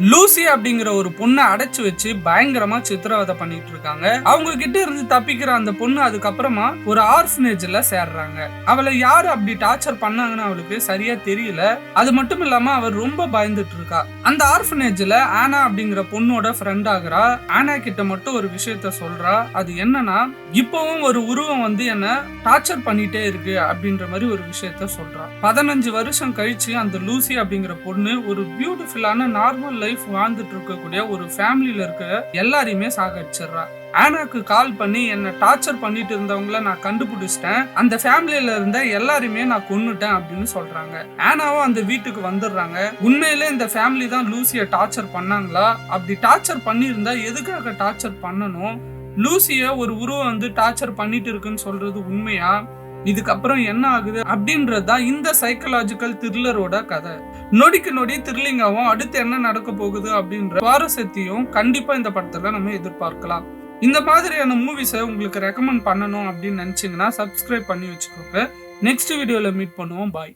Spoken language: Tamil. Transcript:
லூசி அப்படிங்கிற ஒரு பொண்ணை அடைச்சு வச்சு பயங்கரமா சித்திரவதை பண்ணிட்டு இருக்காங்க. அவங்க கிட்ட இருந்து தப்பிக்கிற அந்த பொண்ணு அதுக்கப்புறமா ஒரு ஆர்ஃபனேஜ்ல சேர்றாங்க. அவளை யாரு அப்படி டார்ச்சர் பண்ணாங்கன்னு அவளுக்கு சரியா தெரியல. அது மட்டும் இல்லாம அவர் ரொம்ப பயந்துட்டு இருக்கா. அந்த ஆர்ஃபனேஜ்ல ஆனா அப்படிங்கிற பொண்ணோட ஃப்ரெண்ட் ஆகுறா. ஆனா கிட்ட மட்டும் ஒரு விஷயத்த சொல்றா. அது என்னன்னா இப்பவும் ஒரு உருவம் வந்து என்ன டார்ச்சர் பண்ணிட்டே இருக்கு அப்படின்ற மாதிரி ஒரு விஷயத்த சொல்றா. பதினஞ்சு வருஷம் கழிச்சு அந்த லூசி அப்படிங்கிற பொண்ணு ஒரு பியூட்டிஃபுல்லான நார்மல் லைஃப் வாழ்ந்துட்டு இருக்கக்கூடிய ஒரு ஃபேமிலியில இருக்க எல்லாரையுமே சாகடிச்சிடுறா. ஆனாக்கு கால் பண்ணி என்னை டார்ச்சர் பண்ணிட்டு இருந்தவங்கள நான் கண்டுபிடிச்சிட்டேன். அந்த ஃபேமிலியில இருந்த எல்லாரையுமே நான் கொன்னுட்டேன் அப்படின்னு சொல்றாங்க. ஆனாவும் அந்த வீட்டுக்கு வந்துடுறாங்க. உண்மையிலே இந்த ஃபேமிலி தான் லூசிய டார்ச்சர் பண்ணாங்களா? அப்படி டார்ச்சர் பண்ணியிருந்தா எதுக்காக டார்ச்சர் பண்ணணும்? லூசிய ஒரு உருவம் வந்து டார்ச்சர் பண்ணிட்டு இருக்குன்னு சொல்றது உண்மையா? இதுக்கப்புறம் என்ன ஆகுது அப்படின்றதா இந்த சைக்கலாஜிக்கல் த்ரில்லரோட கதை. நொடிக்கு நொடி த்ரில்லிங்காவும் அடுத்து என்ன நடக்க போகுது அப்படின்ற சுவாரஸ்யத்தையும் கண்டிப்பா இந்த படத்துல நம்ம எதிர்பார்க்கலாம். இந்த மாதிரியான மூவிஸை உங்களுக்கு ரெக்கமெண்ட் பண்ணணும் அப்படின்னு நினச்சிங்கன்னா சப்ஸ்கிரைப் பண்ணி வச்சுக்கோங்க. நெக்ஸ்ட் வீடியோவில் மீட் பண்ணுவோம். பாய்